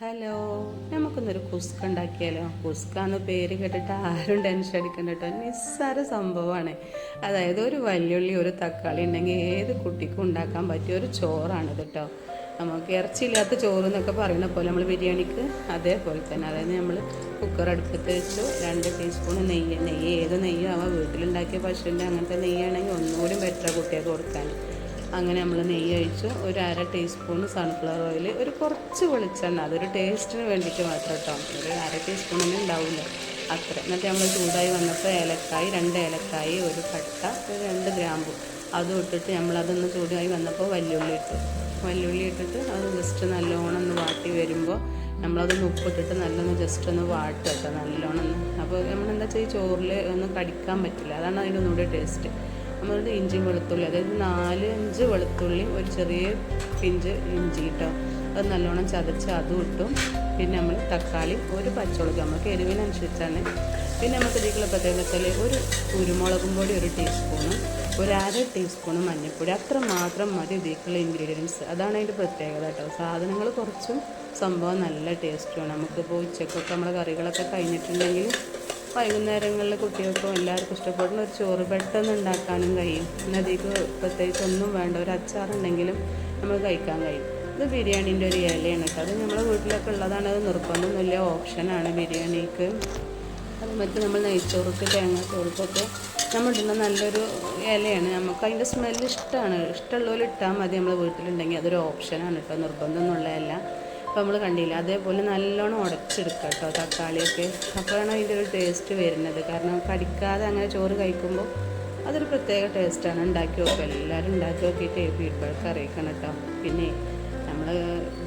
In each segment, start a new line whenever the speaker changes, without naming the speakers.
Hello നമുക്കൊന്നൊരു kuska ഉണ്ടാക്കിയാലോ? കുസ്ക എന്ന പേര് കേട്ടിട്ട് ആരും ടെൻഷൻ അടിക്കണ്ട കേട്ടോ നിസ്സാര സംഭവമാണ് അതായത് ഒരു വല്യുള്ളി ഒരു തക്കാളി ഉണ്ടെങ്കിൽ ഏത് കുട്ടിക്കും ഉണ്ടാക്കാൻ പറ്റിയ ഒരു ചോറാണിത് കേട്ടോ നമുക്ക് ഇറച്ചിയില്ലാത്ത ചോറ് എന്നൊക്കെ പറയുന്ന പോലെ നമ്മൾ ബിരിയാണിക്ക് അതേപോലെ തന്നെ. അതായത് നമ്മൾ കുക്കർ അടുപ്പത്ത് വെച്ചു രണ്ട് ടീസ്പൂൺ നെയ്യ്. നെയ്യ് ഏത് നെയ്യും അവ വീട്ടിലുണ്ടാക്കിയ പശുവിന്റെ അങ്ങനത്തെ നെയ്യാണെങ്കിൽ ഒന്നുകൂടി ബെറ്റർ കുട്ടികൾക്ക് കൊടുക്കാൻ. അങ്ങനെ നമ്മൾ നെയ്യ് ഒഴിച്ചു ഒരു അര ടീസ്പൂൺ സൺഫ്ലവർ ഓയിൽ ഒരു കുറച്ച് വെളിച്ചെണ്ണ അതൊരു ടേസ്റ്റിന് വേണ്ടിയിട്ട് മാത്രം കേട്ടോ ഒരു അര ടീസ്പൂണിന് ഉണ്ടാവില്ല അത്ര. എന്നിട്ട് നമ്മൾ ചൂടായി വന്നപ്പോൾ ഏലക്കായി രണ്ട് ഏലക്കായി ഒരു കട്ട ഒരു രണ്ട് ഗ്രാമ്പു. അതും ഇട്ടിട്ട് നമ്മളതൊന്ന് ചൂടായി വന്നപ്പോൾ വല്യുള്ളി ഇട്ടു. വല്യുള്ളി ഇട്ടിട്ട് അത് ജസ്റ്റ് നല്ലോണം ഒന്ന് വാട്ടി വരുമ്പോൾ നമ്മളതൊന്ന് ഉപ്പിട്ടിട്ട് നല്ലൊന്ന് ജസ്റ്റ് ഒന്ന് വാട്ടുക നല്ലോണം അപ്പോൾ നമ്മളെന്താ വെച്ചാൽ ഈ ചോറിൽ ഒന്ന് കടിക്കാൻ പറ്റില്ല. അതാണ് അതിന്റെ ഒന്നുകൂടി ടേസ്റ്റ് നമ്മളുടെ ഇഞ്ചി വെളുത്തുള്ളി അതായത് നാല് അഞ്ച് വെളുത്തുള്ളി ഒരു ചെറിയ പിഞ്ച് ഇഞ്ചി കിട്ടും അത് നല്ലോണം ചതച്ച് അതും ഇട്ടും. പിന്നെ നമ്മൾ തക്കാളി ഒരു പച്ചമുളക് നമുക്ക് എരിവിനനുസരിച്ചാണ്. പിന്നെ നമുക്ക് ഇതിലേക്കുള്ള വെച്ചാൽ ഒരു കുരുമുളകും പൊടി ഒരു ടീസ്പൂണും ഒരു അര ടീസ്പൂൺ മഞ്ഞൾപ്പൊടി. അത്ര മാത്രം മതി ഇതിലേക്കുള്ള ഇൻഗ്രീഡിയൻസ് അതാണ് അതിന്റെ പ്രത്യേകത കേട്ടോ സാധനങ്ങൾ കുറച്ചും സംഭവം നല്ല ടേസ്റ്റുമാണ് നമുക്കിപ്പോൾ ഉച്ചക്കൊക്കെ നമ്മൾ കറികളൊക്കെ കഴിഞ്ഞിട്ടുണ്ടെങ്കിൽ വൈകുന്നേരങ്ങളിൽ കുട്ടികൾക്കും എല്ലാവർക്കും ഇഷ്ടപ്പെടുന്ന ഒരു ചോറ് പെട്ടെന്ന് ഉണ്ടാക്കാനും കഴിയും. അതിലേക്ക് പ്രത്യേകിച്ച് ഒന്നും വേണ്ട ഒരു അച്ചാറുണ്ടെങ്കിലും നമ്മൾ കഴിക്കാൻ കഴിയും. ഇത് ബിരിയാണീന്റെ ഒരു ഇലയാണ് കേട്ടോ. അത് നമ്മുടെ വീട്ടിലൊക്കെ ഉള്ളതാണ്. അത് നിർബന്ധമൊന്നുമില്ല. ഓപ്ഷനാണ് ബിരിയാണിക്ക്. അത് മറ്റ് നമ്മൾ നെയ്ച്ചോറുക്ക് തേങ്ങ ചോറുക്കൊക്കെ നമ്മൾ ഇടുന്ന നല്ലൊരു ഇലയാണ്. നമുക്ക് അതിന്റെ സ്മെല്ല് ഇഷ്ടമാണ്. ഇഷ്ടമുള്ളവർ ഇട്ടാൽ മതി നമ്മൾ വീട്ടിലുണ്ടെങ്കിൽ. അതൊരു ഓപ്ഷനാണ് കേട്ടോ. നിർബന്ധമൊന്നുള്ള ഇല. അപ്പോൾ നമ്മൾ കണ്ടില്ല? അതേപോലെ നല്ലോണം ഉടച്ചെടുക്കുക കേട്ടോ തക്കാളിയൊക്കെ. അപ്പോഴാണ് അതിന്റെ ഒരു ടേസ്റ്റ് വരുന്നത്. കാരണം കടിക്കാതെ അങ്ങനെ ചോറ് കഴിക്കുമ്പോൾ അതൊരു പ്രത്യേക ടേസ്റ്റാണ് ഉണ്ടാക്കി നോക്കുക എല്ലാവരും ഉണ്ടാക്കി നോക്കിയിട്ട് ഫീഡ്ബാക്ക് അറിയിക്കണം കേട്ടോ. പിന്നെ നമ്മൾ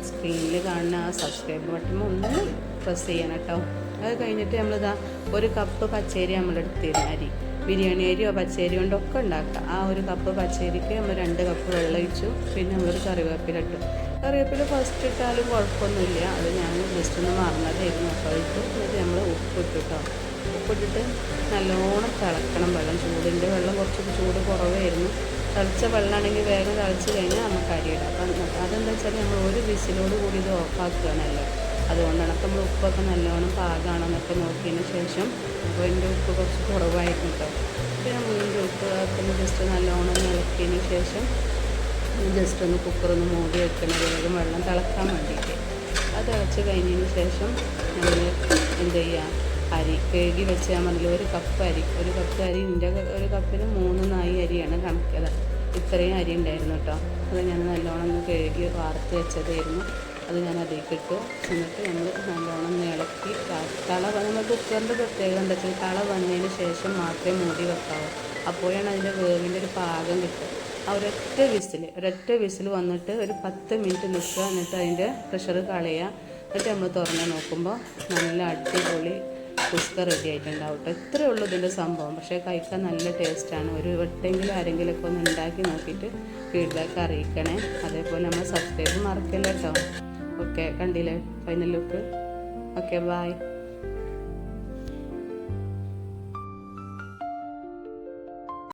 സ്ക്രീനിൽ കാണുന്ന ആ സബ്സ്ക്രൈബ് ബട്ടൺ ഒന്ന് പ്രസ് ചെയ്യണം കേട്ടോ. അത് കഴിഞ്ഞിട്ട് നമ്മളിതാ ഒരു കപ്പ് പച്ചരി നമ്മളെടുത്തിരുന്ന അരി. ബിരിയാണി അരിയോ പച്ചരി കൊണ്ടോ ഒക്കെ ഉണ്ടാക്കാം ആ ഒരു കപ്പ് പച്ചരിക്ക് നമ്മൾ രണ്ട് കപ്പ് വെള്ളം ഒഴിച്ചു. പിന്നെ നമ്മളൊരു കറിവേപ്പില ഇട്ടു. കറിവേപ്പില ഫസ്റ്റ് ഇട്ടാലും കുഴപ്പമൊന്നുമില്ല. അത് ഞാൻ ജസ്റ്റ് ഒന്ന് മറന്നതായിരുന്നു. അപ്പോൾ ഇട്ടു എന്നിട്ട് നമ്മൾ ഉപ്പ് ഉപ്പിട്ടിട്ട് നല്ലോണം തിളക്കണം വെള്ളം. ചൂടിന്റെ വെള്ളം കുറച്ച് ചൂട് കുറവായിരുന്നു. തിളച്ച വെള്ളമാണെങ്കിൽ വേഗം തിളച്ച് കഴിഞ്ഞാൽ നമുക്ക് അരിയിടാം അപ്പം അതെന്താ വെച്ചാൽ നമ്മൾ ഒരു വിസിലോട് കൂടി ഇത് ഓഫാക്കുകയാണല്ലോ അതുകൊണ്ടാണ് അപ്പം നമ്മൾ ഉപ്പൊക്കെ നല്ലോണം പാകമാണെന്നൊക്കെ നോക്കിയതിന് ശേഷം അപ്പോൾ എന്റെ ഉപ്പ് കുറച്ച് കുറവായിരുന്നു കേട്ടോ. പിന്നെ വീണ്ടും ഉപ്പ് ആക്കുന്ന ജസ്റ്റ് നല്ലോണം ഇളക്കിയതിന് ശേഷം ജസ്റ്റ് ഒന്ന് കുക്കറൊന്ന് മൂടി വെക്കണം. വേഗം വെള്ളം തിളക്കാൻ വേണ്ടിയിട്ട്. അത് തിളച്ച് കഴിഞ്ഞതിന് ശേഷം നമ്മൾ എന്ത് ചെയ്യുക അരി കഴുകി വെച്ചാൽ മതി. ഒരു കപ്പ് അരി. ഒരു കപ്പ് അരി എന്റെ ഒരു കപ്പിന് മൂന്ന് നായി അരിയാണ് കണക്കത് ഇത്രയും അരി ഉണ്ടായിരുന്നു കേട്ടോ. അത് ഞാൻ നല്ലോണം ഒന്ന് കഴുകി വാർത്ത് വെച്ചതായിരുന്നു. അത് ഞാൻ അതിലേക്ക് ഇട്ടു. എന്നിട്ട് നമ്മൾ നല്ലോണം ഇളക്കി തള നമ്മൾ കുക്കറിന്റെ പ്രത്യേകത എന്താ വെച്ചാൽ തള വന്നതിന് ശേഷം മാത്രമേ മൂടി വെക്കാവൂ. അപ്പോഴാണ് അതിന്റെ വേവിന്റെ ഒരു പാകം കിട്ടുക. ആ ഒരൊറ്റ വിസിൽ ഒരൊറ്റ വിസിൽ വന്നിട്ട് ഒരു പത്ത് മിനിറ്റ് നിൽക്കുക. എന്നിട്ട് അതിന്റെ പ്രഷർ കളയുക. എന്നിട്ട് നമ്മൾ തുറന്ന് നോക്കുമ്പോൾ നല്ല അടിപൊളി കുസ്ക റെഡി ആയിട്ടുണ്ടാവും കേട്ടോ. ഉള്ളൂ ഇതിന്റെ സംഭവം. പക്ഷേ കഴിക്കാൻ നല്ല ടേസ്റ്റാണ് ഒരു വട്ടെങ്കിലും ആരെങ്കിലുമൊക്കെ ഒന്ന് ഉണ്ടാക്കി നോക്കിയിട്ട് ഫീഡ്ബാക്ക് അറിയിക്കണേ. അതേപോലെ നമ്മൾ സബ്സ്ക്രൈബ് മറക്കില്ല കേട്ടോ. ഓക്കെ കണ്ടില്ലേ? Final look okay bye